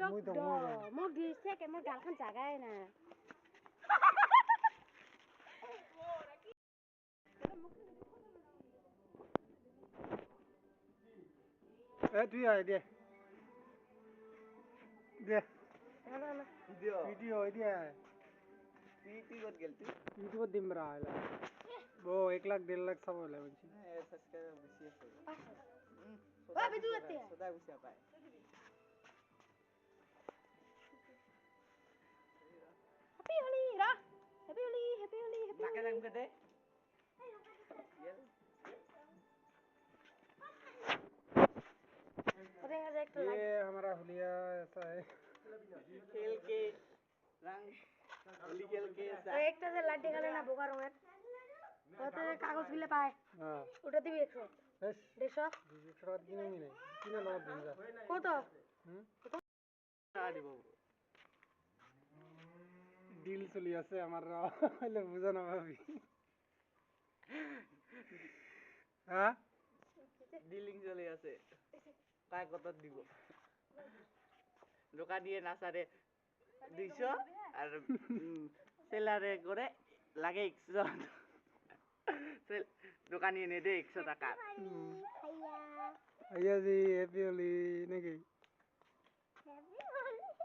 টক মুই তো দ মুই মোক দিছে কে মোৰ গালখন জাগাই না এ তুই আয় দে দে না না না ভিডিও ভিডিও এদি আয় তুই তুই কত গেল তুই ইউটিউবত দিম রা আইলা ও এক লাখ দেড় লাখ চাব হলে বলছি হ্যাঁ সাবস্ক্রাইবার বেশি আছে হুম ওই হোলি হ্যাপি নাকে নাম কেটে ওরে আজ একটা লাইক ये हमारा हुलिया ऐसा है খেল কে রং হোলি খেল কে ওই একটা যে লাড্ডি খেলে না বোকা রঙের ওতে যে কাগজ গুলো পায় हाँ ওটা দিবি একশো বেশ দেড়শো দুশো টাকা কিনে নি নাই কিনে নগদ দিন যা কত হুম আরে বাবু ডিল চলি আছে আমার হইলে বুঝা না ভাবি হ্যাঁ ডিলিং চলে আছে কায় কত দিব দোকানিয়ে নাসারে দুইশো আর সেলারে করে লাগে একশো দোকানি এনে দে একশো টাকা আইয়া জি হ্যাপি হলি নাকি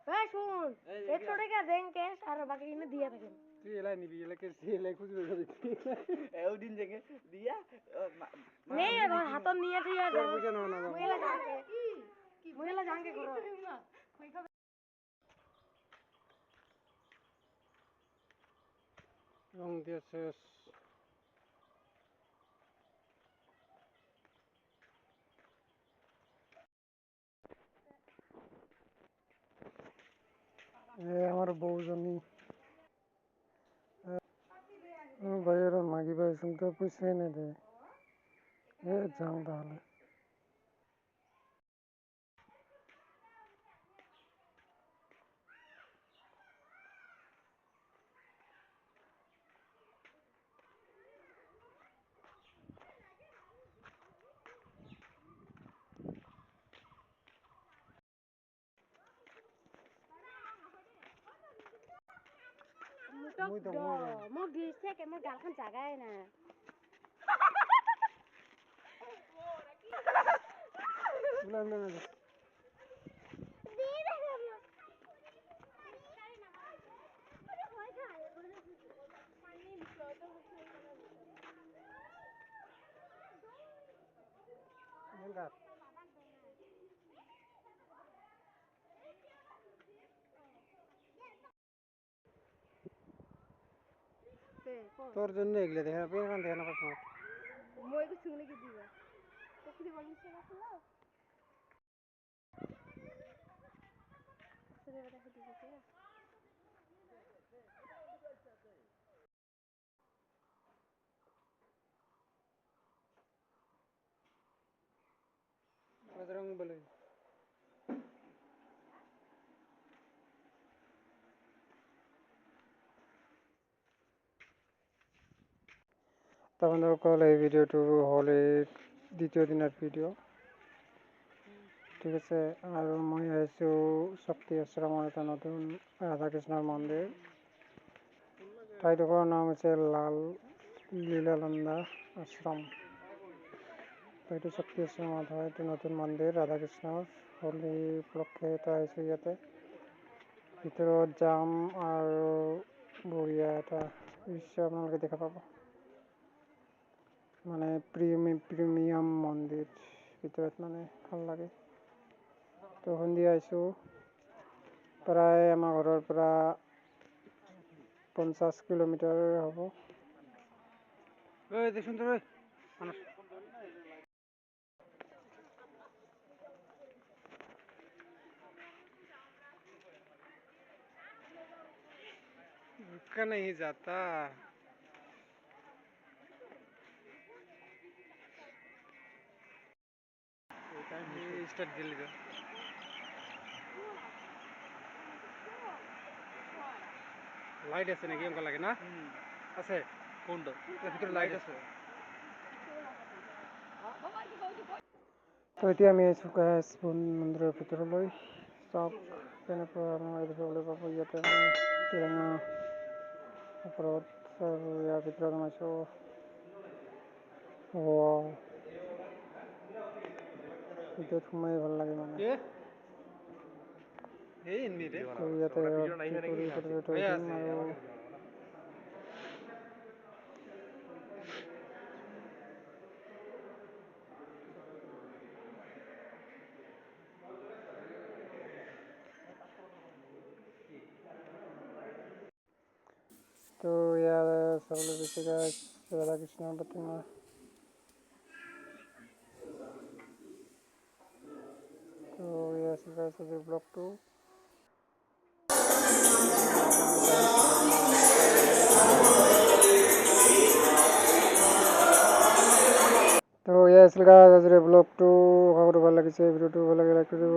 এই শুন একশো টাকা দেন ক্যাশ আর বাকি কিনে দিয়ে থাকেন তুই এলাই নিবি এলাকে সে এলাই খুঁজবে দিচ্ছি ওদিন থেকে দিয়া নেই এখন নিয়ে ঠিক আছে। তোর বুঝে না মহিলা জানকে মহিলা জানকে করো। রং দিয়ে শেষ আমার বউজনী ভাইয়ের মাগি ভাই শুনতে পয়সা এনে দে এ যাও তাহলে Dok mui dong mui. Mau di sek mau gal kan jagai na. Sulam na na. Enggak. তোর জন্য এগুলো দেখে না পেয়ে দেখে না পাস মই কিছু নাকি দিবা পুকুরি বানিয়েছে না খোলা সুরে বড় হতে দিছে না বজরং বলে আপোনালোকৰ এই ভিডিঅ'টো হ'ল এই দ্বিতীয় দিনৰ ভিডিঅ' ঠিক আছে আৰু মই আহিছোঁ শক্তি আশ্ৰমৰ এটা নতুন ৰাধাকৃষ্ণৰ মন্দিৰ। ঠাইডোখৰৰ নাম হৈছে লাল, লীলানন্দা আশ্ৰম। এইটো শক্তি আশ্ৰমত হয় এইটো নতুন মন্দিৰ, ৰাধাকৃষ্ণৰ হোলী উপলক্ষে এটা আহিছোঁ ইয়াতে। ভিতৰত যাম আৰু বঢ়িয়া এটা দৃশ্য আপোনালোকে দেখা পাব। মানে প্ৰিমি প্ৰিমিয়াম মন্দিৰ ভিতৰত মানে ভাল লাগে তো সন্ধিয়া আহিছোঁ প্ৰায় আমাৰ ঘৰৰ পৰা পঞ্চাছ কিলোমিটাৰ হ'ব ঐ দেচোন তই रुका नहीं जाता স্টার্ট দিলি তো লাইট আছে নাকি অঙ্ক লাগে না আছে কোনটা ভিতরে লাইট আছে তো এতিয়া আমি আহিছোঁ গাছ মন্দিৰৰ ভিতৰলৈ চক তেনেকুৱা আমাৰ দেখিবলৈ পাব ইয়াতে আমি টিৰেঙা ওপৰত আৰু ইয়াৰ ভিতৰত সোমাইছোঁ ৱাও ভিতৰত সোমাই ভাল লাগে মানে এই এমনিতে তো ইয়াতে ভৰ্তি কৰি ফটো চটো উঠিম আৰু তো ইয়াৰ বেছিকৈ ৰাধাকৃষ্ণ প্ৰতিমা তো এয়া আছিল গাইজ আজিৰ ব্লগটো আশা কৰোঁ ভালো লাগিছে ভিডিঅ'টো ভালো লাগিলে লাইক কৰি দিব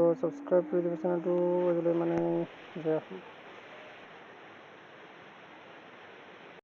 কৰি দিব চেনেলটো আজিলৈ মানে জয়